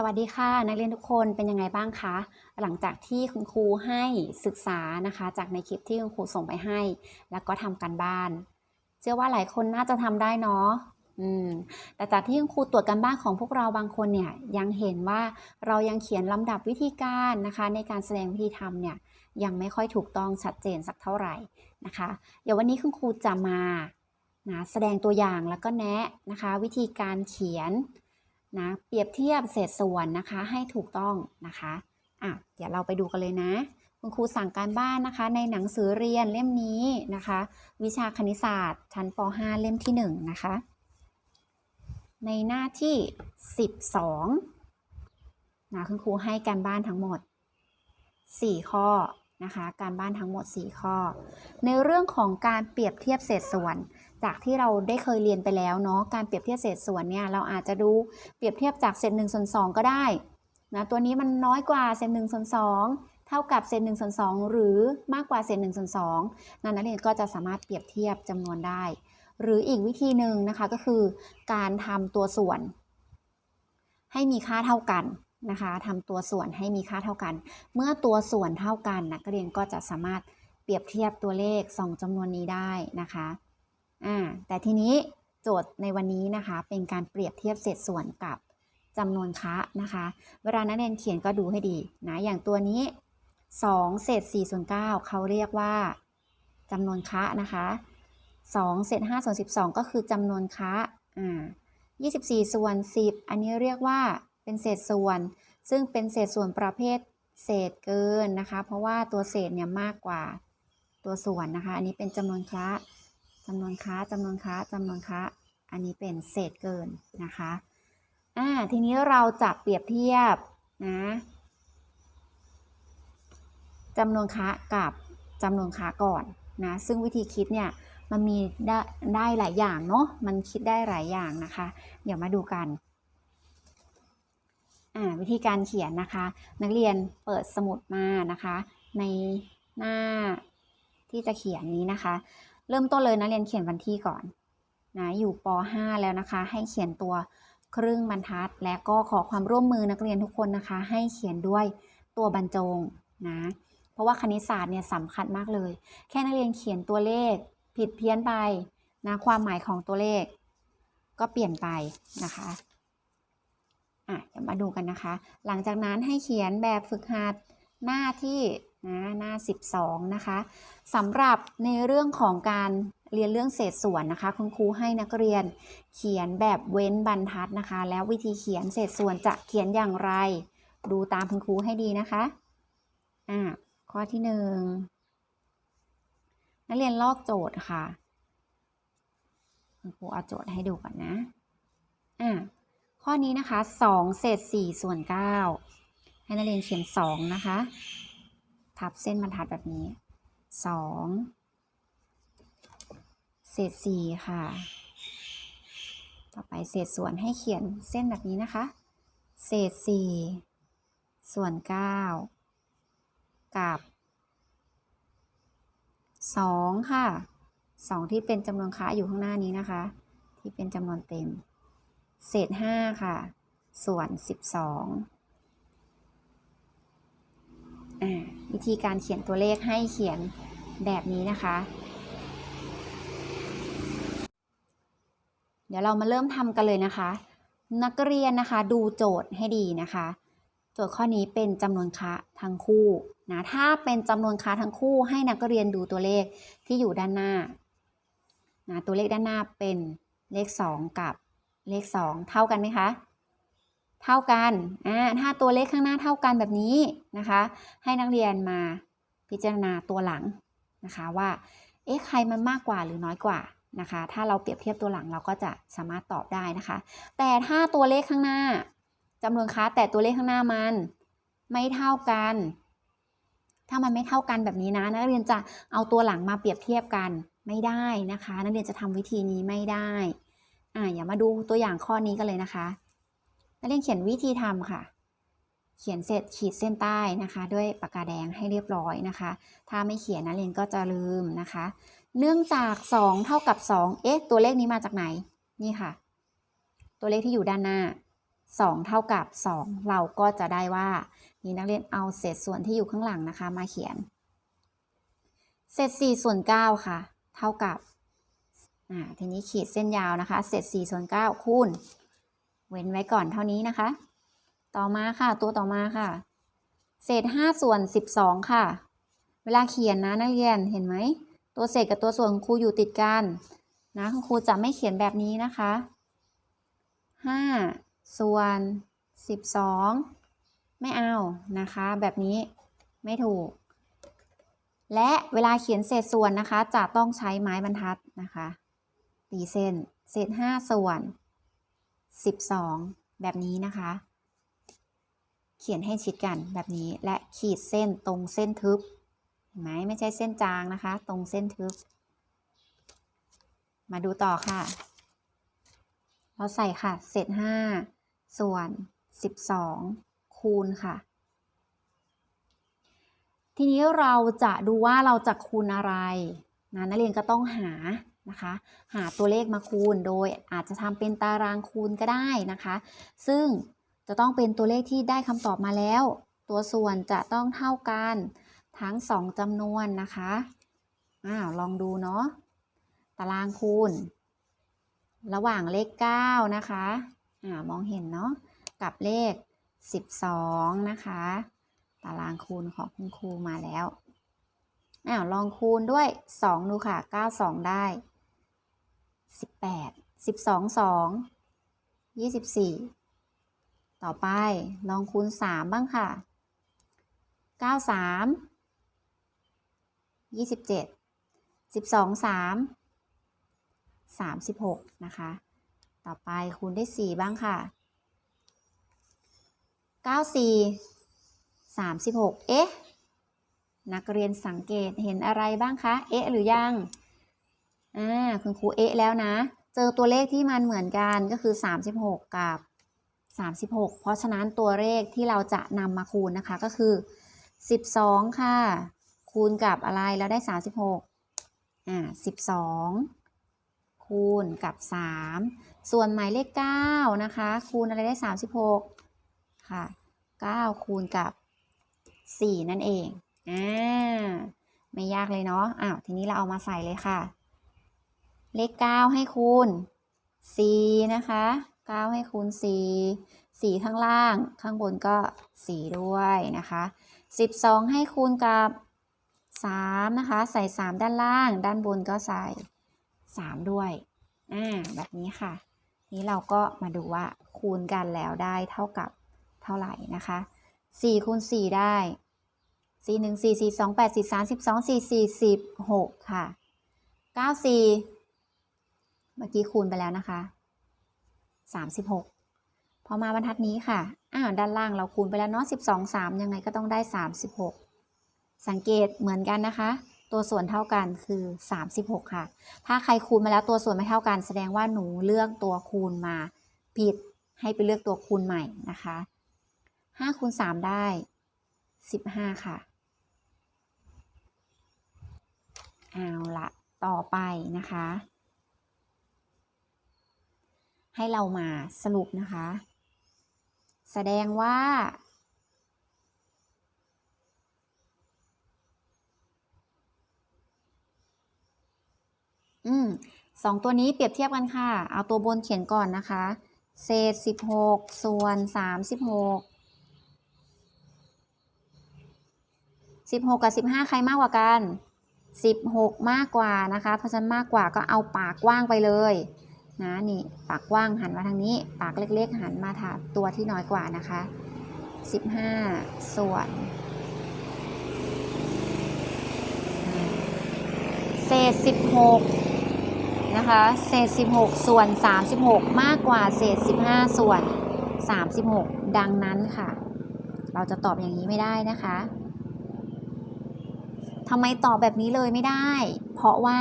สวัสดีค่ะนักเรียนทุกคนเป็นยังไงบ้างคะ หลังจากที่คุณครูให้ศึกษานะคะ จากในคลิปที่คุณครูส่งไปให้ แล้วก็ทำการบ้าน เชื่อว่าหลายคนน่าจะทำได้เนาะอืมแต่จากที่คุณครูตรวจการบ้านของพวกเราบางคนเนี่ยยังเห็นว่าเรายังเขียนลำดับวิธีการนะคะ ในการแสดงวิธีทำเนี่ยยังไม่ค่อยถูกต้องชัดเจนสักเท่าไหร่นะคะ เดี๋ยววันนี้คุณครูจะมานะแสดงตัวอย่างแล้วก็แนะนะคะ วิธีการเขียน นะเปรียบเทียบเศษส่วนนะคะให้ถูกต้องนะคะอะเดี๋ยวเราไปดูกันเลยนะ คุณครูสั่งการบ้านนะคะ ในหนังสือเรียนเล่มนี้นะคะ วิชาคณิตศาสตร์ชั้นป .5 เล่มที่ 1 นะคะ ในหน้าที่ 12นะคุณครูให้การบ้านทั้งหมด 4 ข้อนะคะ การบ้านทั้งหมด 4 ข้อ ในเรื่องของการเปรียบเทียบเศษส่วน จากที่เราได้เคยเรียนไปแล้วเนาะการเปรียบเทียบเศษส่วนเนี่ยเราอาจจะดูเปรียบเทียบจากเศษ1ส่วน2ก็ได้นะตัวนี้มันน้อยกว่าเศษ1ส่วน2เท่ากับเศษ1ส่วน2หรือมากกว่าเศษ1ส่วน2นั้นนักเรียนก็จะสามารถเปรียบเทียบจำนวนได้ หรืออีกวิธีหนึ่งนะคะก็คือ การทำตัวส่วน ให้มีค่าเท่ากันนะคะทำตัวส่วนให้มีค่าเท่ากัน เมื่อตัวส่วนเท่ากันนักเรียนก็จะสามารถเปรียบเทียบตัวเลขสองจำนวนนี้ได้นะคะ อ่าแต่ทีนี้โจทย์ในวันนี้นะคะ เป็นการเปรียบเทียบเศษส่วนกับจำนวนคะนะคะ เวลานักเรียนเขียนก็ดูให้ดีนะอย่างตัวนี้ 2 เศษ4ส่วน9เขาเรียกว่าจำนวนคะนะคะ2เศษ5ส่วน12 ก็คือจำนวนคะอ่า24 ส่วน 10 อันนี้เรียกว่าเป็นเศษส่วน ซึ่งเป็นเศษส่วนประเภทเศษเกินนะคะ เพราะว่าตัวเศษเนี่ยมากกว่าตัวส่วนนะคะ อันนี้เป็นจำนวนคะ จำนวนคะจำนวนคะจำนวนคะอันนี้เป็นเศษเกินนะคะอ่าทีนี้เราจะเปรียบเทียบนะจำนวนคะกับจำนวนคะก่อนนะซึ่งวิธีคิดเนี่ยมันมีได้ได้หลายอย่างเนาะมันคิดได้หลายอย่างนะคะ เดี๋ยวมาดูกันอ่าวิธีการเขียนนะคะ นักเรียนเปิดสมุดมานะคะ ในหน้าที่จะเขียนนี้นะคะ เริ่มต้นเลยนักเรียนเขียนวันที่ก่อนนะอยู่ป .5 แล้วนะคะ ให้เขียนตัวครึ่งบรรทัด และก็ขอความร่วมมือนักเรียนทุกคนนะคะ ให้เขียนด้วยตัวบรรจงนะเพราะว่าคณิตศาสตร์เนี่ยสำคัญมากเลย แค่นักเรียนเขียนตัวเลข ผิดเพี้ยนไปนะความหมายของตัวเลข ก็เปลี่ยนไปนะคะอะเดี๋ยวมาดูกันนะคะ หลังจากนั้นให้เขียนแบบฝึกหัดหน้าที่ นะหน้า 12 นะคะสำหรับในเรื่องของการเรียนเรื่องเศษส่วนนะคะ คุณครูให้นักเรียนเขียนแบบเว้นบรรทัดนะคะ แล้ววิธีเขียนเศษส่วนจะเขียนอย่างไร ดูตามคุณครูให้ดีนะคะอ่าข้อที่หนึ่งนักเรียนลอกโจทย์ค่ะ คุณครูเอาโจทย์ให้ดูก่อนนะอ่าข้อนี้นะคะ 2 เศษ4ส่วน 9 ให้นักเรียนเขียน 2 นะคะ ทับเส้นบรรทัดแบบนี้2เศษ4ค่ะ ต่อไปเศษส่วนให้เขียนเส้นแบบนี้นะคะ เศษ4ส่วน9กับ2ค่ะ2ที่เป็นจำนวนค้าอยู่ข้างหน้านี้นะคะ ที่เป็นจำนวนเต็ม เศษ5ค่ะ ส่วน12อ่า วิธีการเขียนตัวเลขให้เขียนแบบนี้นะคะ เดี๋ยวเรามาเริ่มทำกันเลยนะคะ นักเรียนนะคะดูโจทย์ให้ดีนะคะ โจทย์ข้อนี้เป็นจำนวนคะทั้งคู่นะถ้าเป็นจำนวนคะทั้งคู่ให้นักเรียนดูตัวเลขที่อยู่ด้านหน้านะตัวเลขด้านหน้าเป็นเลข 2 กับเลข 2 เท่ากันไหมคะ เท่ากันอ่าถ้าตัวเลขข้างหน้าเท่ากันแบบนี้นะคะ ให้นักเรียนมาพิจารณาตัวหลังนะคะว่าเอ๊ะใครมันมากกว่าหรือน้อยกว่านะคะ ถ้าเราเปรียบเทียบตัวหลังเราก็จะสามารถตอบได้นะคะ แต่ถ้าตัวเลขข้างหน้าจำนวนค้าแต่ตัวเลขข้างหน้ามันไม่เท่ากัน ถ้ามันไม่เท่ากันแบบนี้นะ นักเรียนจะเอาตัวหลังมาเปรียบเทียบกันไม่ได้นะคะ นักเรียนจะทำวิธีนี้ไม่ได้อ่าอย่ามาดูตัวอย่างข้อนี้กันเลยนะคะ นักเรียนเขียนวิธีทำค่ะ เขียนเสร็จขีดเส้นใต้นะคะ ด้วยปากกาแดงให้เรียบร้อยนะคะ ถ้าไม่เขียนนักเรียนก็จะลืมนะคะ เนื่องจาก 2 เท่ากับ 2 เอ๊ะ ตัวเลขนี้มาจากไหน นี่ค่ะ ตัวเลขที่อยู่ด้านหน้า 2 เท่ากับ 2 เราก็จะได้ว่านี่นักเรียนเอาเศษส่วนที่อยู่ข้างหลังนะคะ มาเขียน เศษ4ส่วน9ค่ะ เท่ากับอ่าทีนี้ขีดเส้นยาวนะคะ เศษ4ส่วน9คูณ เว้นไว้ก่อนเท่านี้นะคะ ต่อมาค่ะตัวต่อมาค่ะ เศษ5ส่วน12 ค่ะ เวลาเขียนนะนักเรียนเห็นไหม ตัวเศษกับตัวส่วนครูอยู่ติดกันนะคุณครูจะไม่เขียนแบบนี้นะคะ5ส่วน 12 ไม่เอานะคะ แบบนี้ไม่ถูก และเวลาเขียนเศษส่วนนะคะ จะต้องใช้ไม้บรรทัดนะคะตีเส้น เศษ 5 ส่วน 12 แบบนี้นะคะ เขียนให้ชิดกันแบบนี้และขีดเส้นตรงเส้นทึบเห็นไหมไม่ใช่เส้นจางนะคะ ตรงเส้นทึบ มาดูต่อค่ะ เราใส่ค่ะ เศษ 5 ส่วน 12 คูณค่ะ ทีนี้เราจะดูว่าเราจะคูณอะไรนะนักเรียนก็ต้องหา นะคะ หาตัวเลขมาคูณโดยอาจจะทำเป็นตารางคูณก็ได้นะคะ ซึ่งจะต้องเป็นตัวเลขที่ได้คำตอบมาแล้ว ตัวส่วนจะต้องเท่ากันทั้ง 2จำนวนนะคะอ้าวลองดูเนาะตารางคูณ ระหว่างเลข 9 นะคะอ่ามองเห็นเนาะกับเลข 12 นะคะ ตารางคูณของคุณครูมาแล้วอ้าวลองคูณด้วย 2 ดูค่ะ 9 2 ได้ 18 12 2 24ต่อไปลองคูณ3บ้างค่ะ9 3 27 12 3 36นะคะ ต่อไปคูณได้4บ้างค่ะ94 36เอ๊ะนักเรียนสังเกตเห็นอะไรบ้างคะ เอ๊ะ หรือยัง อ่าคุณครูเอ๊ะแล้วนะ เจอตัวเลขที่มันเหมือนกันก็คือ 36 กับ 36 เพราะฉะนั้นตัวเลขที่เราจะนำมาคูณนะคะก็คือ 12 ค่ะ คูณกับอะไรแล้วได้ 36อ่า12 คูณกับ 3 ส่วนหมายเลข 9 นะคะ คูณอะไรได้ 36 ค่ะ 9 คูณกับ 4 นั่นเองอ่าไม่ยากเลยเนาะอ้าวทีนี้เราเอามาใส่เลยค่ะ เลข 9 ให้คูณ 4 นะคะ 9 ให้คูณ 4 4 ข้างล่าง ข้างบนก็ 4 ด้วยนะคะ 12 ให้คูณกับ 3 นะคะ ใส่ 3 ด้านล่าง ด้านบนก็ใส่ 3 ด้วย อ่า แบบนี้ค่ะ นี้เราก็มาดูว่าคูณกันแล้วได้เท่ากับเท่าไหร่นะคะ 4 คูณ 4 ได้ 4 1 4 4 2 8 4 3 12 4 4 16 ค่ะ 9 4 เมื่อกี้คูณไปแล้วนะคะ 36 พอมาบรรทัดนี้ค่ะ อ้าวด้านล่างเราคูณไปแล้วเนาะ12 3 ยังไงก็ต้องได้ 36 สังเกตเหมือนกันนะคะ ตัวส่วนเท่ากันคือ 36 ค่ะ ถ้าใครคูณมาแล้วตัวส่วนไม่เท่ากัน แสดงว่าหนูเลือกตัวคูณมาผิด ให้ไปเลือกตัวคูณใหม่นะคะ5คูณ3ได้ 15 ค่ะ เอาละต่อไปนะคะ ให้เรามาสรุปนะคะ แสดงว่า อืมสองตัวนี้เปรียบเทียบกันค่ะ เอาตัวบนเขียนก่อนนะคะ เศษสิบหกส่วนสามสิบหกสิบหกกับสิบห้าใครมากกว่ากันสิบหกมากกว่านะคะ เพราะฉะนั้นมากกว่าก็เอาปากกว้างไปเลย นะนี่ปากกว้างหันมาทางนี้ ปากเล็กๆ หันมาถาตัวที่น้อยกว่านะคะ 15 ส่วน เศษ 16 นะคะ เศษ 16 ส่วน 36 มากกว่าเศษ 15 ส่วน 36 ดังนั้นค่ะ เราจะตอบอย่างนี้ไม่ได้นะคะทำไมตอบแบบนี้เลยไม่ได้ เพราะว่า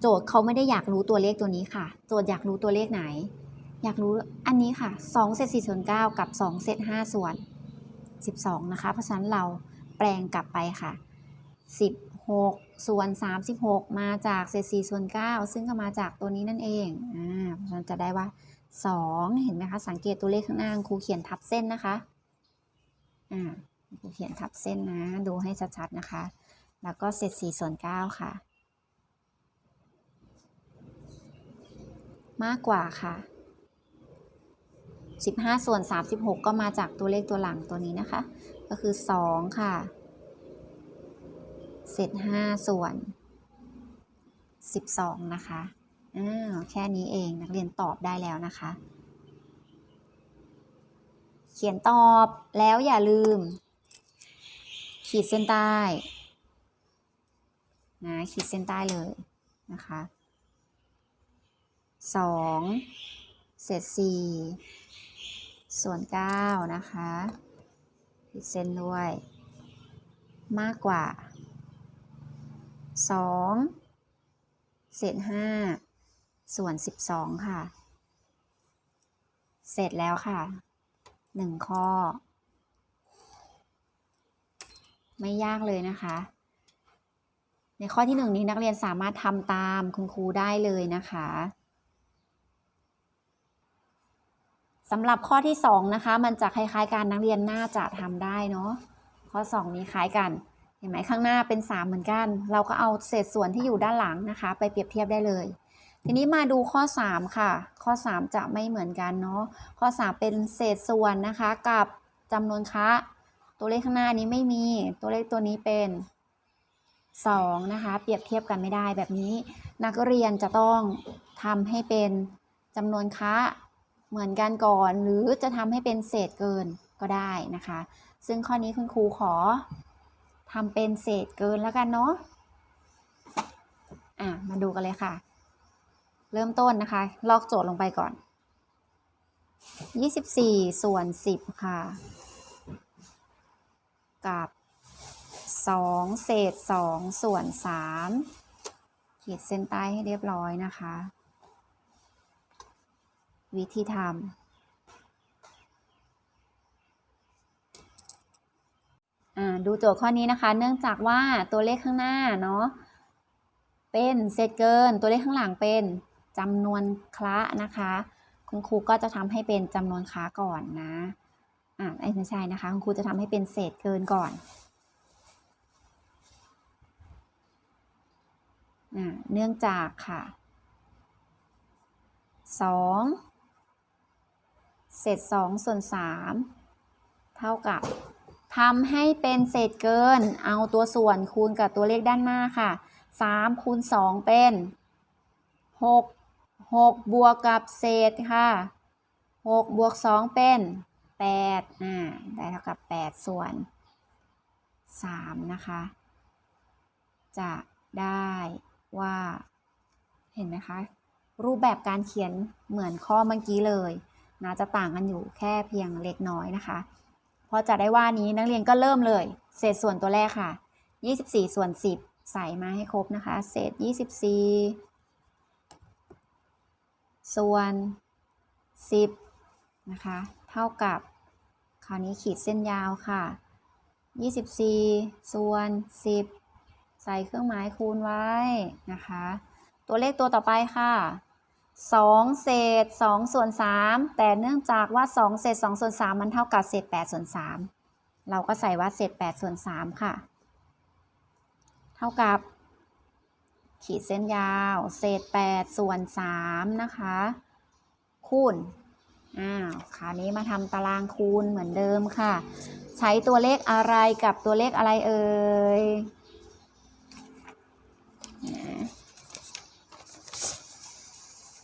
โจทย์เขาไม่ได้อยากรู้ตัวเลขตัวนี้ค่ะ โจทย์อยากรู้ตัวเลขไหน อยากรู้อันนี้ค่ะ2เศษ4ส่วน9กับ2เศษ5ส่วน 12 นะคะ เพราะฉะนั้นเราแปลงกลับไปค่ะ 16 ส่วน 36 มาจากเศษ4ส่วน 9 ซึ่งก็มาจากตัวนี้นั่นเองอ่าเพราะฉะนั้นจะได้ว่าสองเห็นไหมคะ สังเกตตัวเลขข้างหน้าครูเขียนทับเส้นนะคะอ่าครูเขียนทับเส้นนะ ดูให้ชัดๆนะคะ แล้วก็เศษสี่ส่วนเก้าค่ะ มากกว่าค่ะ 15 ส่วน 36 ก็มาจากตัวเลขตัวหลังตัวนี้นะคะ ก็คือ 2 ค่ะ เศษ 5 ส่วน 12 นะคะอ้าวแค่นี้เองนักเรียนตอบได้แล้วนะคะ เขียนตอบแล้วอย่าลืม ขีดเส้นใต้นะขีดเส้นใต้เลยนะคะ สองเศษสี่ส่วนเก้านะคะขีดเส้นด้วย มากกว่าสองเศษห้าส่วนสิบสองค่ะ เสร็จแล้วค่ะหนึ่งข้อ ไม่ยากเลยนะคะในข้อที่หนึ่งนี้นักเรียนสามารถทำตามคุณครูได้เลยนะคะ สำหรับข้อที่สองนะคะ มันจะคล้ายๆกันนักเรียนน่าจะทำได้เนาะข้อสองนี้คล้ายกัน เห็นไหมข้างหน้าเป็นสามเหมือนกัน เราก็เอาเศษส่วนที่อยู่ด้านหลังนะคะ ไปเปรียบเทียบได้เลย ทีนี้มาดูข้อ 3 ค่ะ ข้อ 3 จะไม่เหมือนกันเนาะข้อ 3 เป็นเศษส่วนนะคะ กับจำนวนคะตัวเลขข้างหน้านี้ไม่มี ตัวเลขตัวนี้เป็น 2 นะคะ เปรียบเทียบกันไม่ได้แบบนี้ นักเรียนจะต้องทำให้เป็นจำนวนคะ เหมือนกันก่อน หรือจะทำให้เป็นเศษเกินก็ได้นะคะ ซึ่งข้อนี้คุณครูขอทำเป็นเศษเกินแล้วกันเนาะอะมาดูกันเลยค่ะ เริ่มต้นนะคะ ลอกโจทย์ลงไปก่อน 24 ส่วน 10 ค่ะ กับ 2 เศษ 2 ส่วน 3 ขีดเส้นใต้ให้เรียบร้อยนะคะ วิธีทำอ่าดูโจทย์ข้อนี้นะคะ เนื่องจากว่าตัวเลขข้างหน้าเนาะเป็นเศษเกิน ตัวเลขข้างหลังเป็นจำนวนคละนะคะ คุณครูก็จะทำให้เป็นจำนวนค้าก่อนนะอ่าไม่ใช่นะคะ คุณครูจะทำให้เป็นเศษเกินก่อนอ่าเนื่องจากค่ะสอง เศษสองส่วนสามเท่ากับทำให้เป็นเศษเกิน เอาตัวส่วนคูณกับตัวเลขด้านหน้าค่ะสามคูณสองเป็นหกหกบวกกับเศษค่ะหกบวกสองเป็นแปดอ่าได้เท่ากับแปดส่วนสามนะคะ จะได้ว่า เห็นไหมคะ รูปแบบการเขียนเหมือนข้อเมื่อกี้เลย นะจะต่างกันอยู่แค่เพียงเล็กน้อยนะคะ พอจะได้ว่านี้นักเรียนก็เริ่มเลย เศษส่วนตัวแรกค่ะ 24 ส่วน 10 ใส่มาให้ครบนะคะ เศษ 24 ส่วน 10 นะคะ เท่ากับ คราวนี้ขีดเส้นยาวค่ะ 24 ส่วน 10 ใส่เครื่องหมายคูณไว้นะคะ ตัวเลขตัวต่อไปค่ะ 2 เศษ2ส่วน3แต่เนื่องจากว่า 2 เศษ2ส่วน3มันเท่ากับเศษ8ส่วน3เราก็ใส่ว่าเศษ8ส่วน3ค่ะ เท่ากับ ขีดเส้นยาว เศษ8ส่วน3นะคะ คูณอ้าวคราวนี้มาทำตารางคูณเหมือนเดิมค่ะ ใช้ตัวเลขอะไรกับตัวเลขอะไรเอ่ย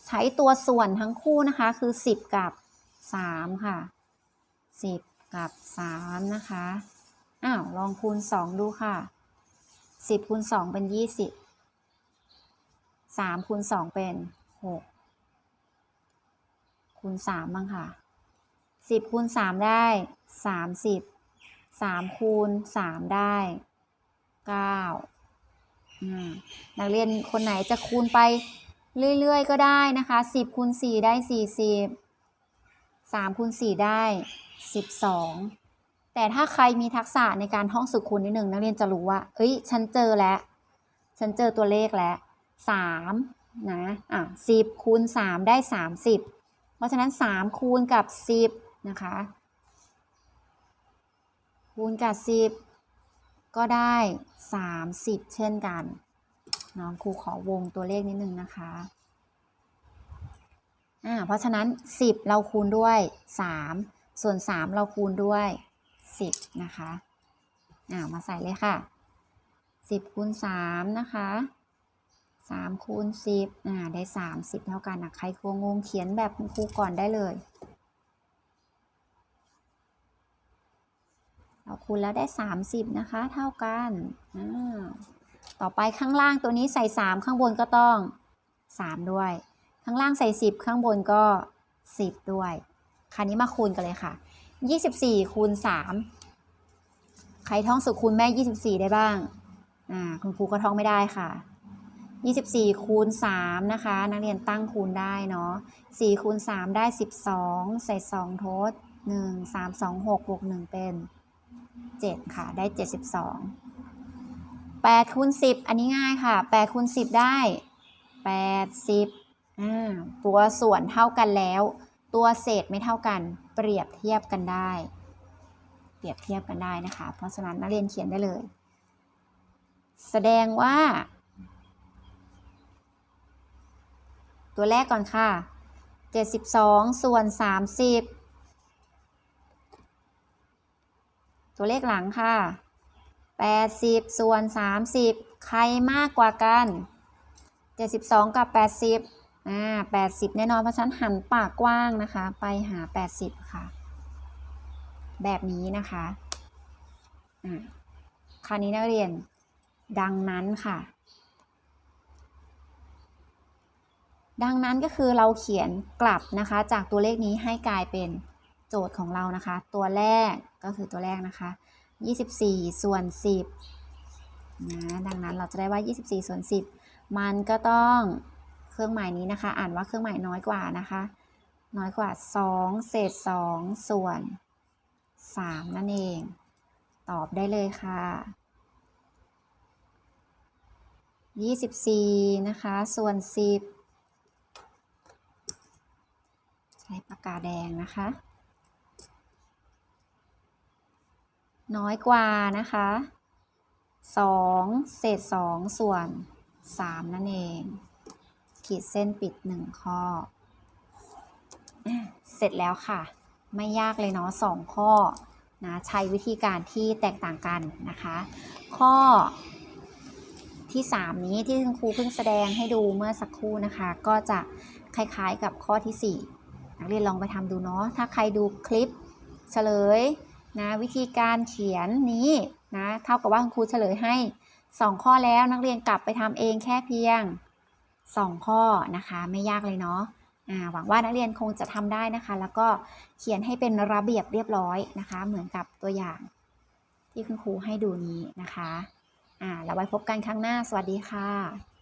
ใช้ตัวส่วนทั้งคู่นะคะคือ 10 กับ 3 ค่ะ 10 กับ 3 นะคะอ้าวลองคูณ 2 ดูค่ะ 10คูณ2เป็น 20 3คูณ2เป็น 6 คูณ3บ้างค่ะ 10คูณ3ได้ 30 3คูณ3ได้9อ่านักเรียนคนไหนจะคูณไป เรื่อยๆ ก็ได้นะคะ 10คูณ4ได้ 40 3คูณ4ได้ 12 แต่ถ้าใครมีทักษะในการท่องสุขคูณนิดหนึ่งนักเรียนจะรู้ว่า เอ้ย ฉันเจอแล้ว ฉันเจอตัวเลขแล้ว 3 นะ อะ10คูณ3ได้ 30 เพราะฉะนั้น 3 คูณกับ 10 นะคะ คูณกับ 10 ก็ได้ 30 เช่นกัน น้องครูขอวงตัวเลขนิดนึงนะคะอ่าเพราะฉะนั้น 10 เราคูณด้วย 3 ส่วน 3 เราคูณด้วย 10 นะคะอ่ามาใส่เลยค่ะ 10คูณ3นะคะ3คูณ10อ่าได้ 30 เท่ากันนะใครกลัวงงเขียนแบบคุณครูก่อนได้เลย เราคูณแล้วได้ 30 นะคะ เท่ากันอ่า ต่อไปข้างล่างตัวนี้ใส่ 3 ข้างบนก็ต้อง 3 ด้วย ข้างล่างใส่ 10 ข้างบนก็ 10 ด้วยคราวนี้มาคูณกันเลยค่ะ 24คูณ3ใครท่องสุดคูณแม่ 24 ได้บ้างอ่าคุณครูก็ท่องไม่ได้ค่ะ 24คูณ3นะคะ นักเรียนตั้งคูณได้เนาะ4คูณ3ได้ 12 ใส่ 2 ทด 1 3 2 6บวก1เป็น 7 ค่ะ ได้ 72 8คูณ10 อันนี้ง่ายค่ะ8คูณ10 ได้ 80อ่าตัวส่วนเท่ากันแล้ว ตัวเศษไม่เท่ากัน เปรียบเทียบกันได้ เปรียบเทียบกันได้นะคะ เพราะฉะนั้นนักเรียนเขียนได้เลย แสดงว่า ตัวแรกก่อนค่ะ 72 ส่วน 30 ตัวเลขหลังค่ะ 80 ส่วน 30 ใครมากกว่ากัน 72 กับ 80อ่า80 แน่นอน เพราะฉะนั้นหันปากกว้างนะคะ ไปหา 80 ค่ะ แบบนี้นะคะอ่าคราวนี้นักเรียนดังนั้นค่ะ ดังนั้นก็คือเราเขียนกลับนะคะ จากตัวเลขนี้ให้กลายเป็นโจทย์ของเรานะคะ ตัวแรกก็คือตัวแรกนะคะ 24 ส่วน 10นะดังนั้นเราจะได้ว่า 24 ส่วน 10 มันก็ต้องเครื่องหมายนี้นะคะ อ่านว่าเครื่องหมายน้อยกว่านะคะ น้อยกว่า 2 เศษ 2 ส่วน 3 นั่นเอง ตอบได้เลยค่ะ24 นะคะ ส่วน 10 ใช้ปากกาแดงนะคะ น้อยกว่านะคะ2เศษ2ส่วน 3 นั่นเอง ขีดเส้นปิด 1 ข้อ เสร็จแล้วค่ะ ไม่ยากเลยเนาะ2ข้อนะใช้วิธีการที่แตกต่างกันนะคะ ข้อที่ 3 นี้ที่คุณครูเพิ่งแสดงให้ดูเมื่อสักครู่นะคะ ก็จะคล้ายๆกับข้อที่ 4 นักเรียนลองไปทำดูเนาะถ้าใครดูคลิปเฉลย นะวิธีการเขียนนี้นะเท่ากับว่าคุณครูเฉลยให้ 2 ข้อแล้วนักเรียนกลับไปทำเองแค่เพียง 2 ข้อนะคะไม่ยากเลยเนาะหวังว่านักเรียนคงจะทำได้นะคะ แล้วก็เขียนให้เป็นระเบียบเรียบร้อยนะคะ เหมือนกับตัวอย่าง ที่คุณครูให้ดูนี้นะคะแล้วไว้พบกันครั้งหน้า สวัสดีค่ะ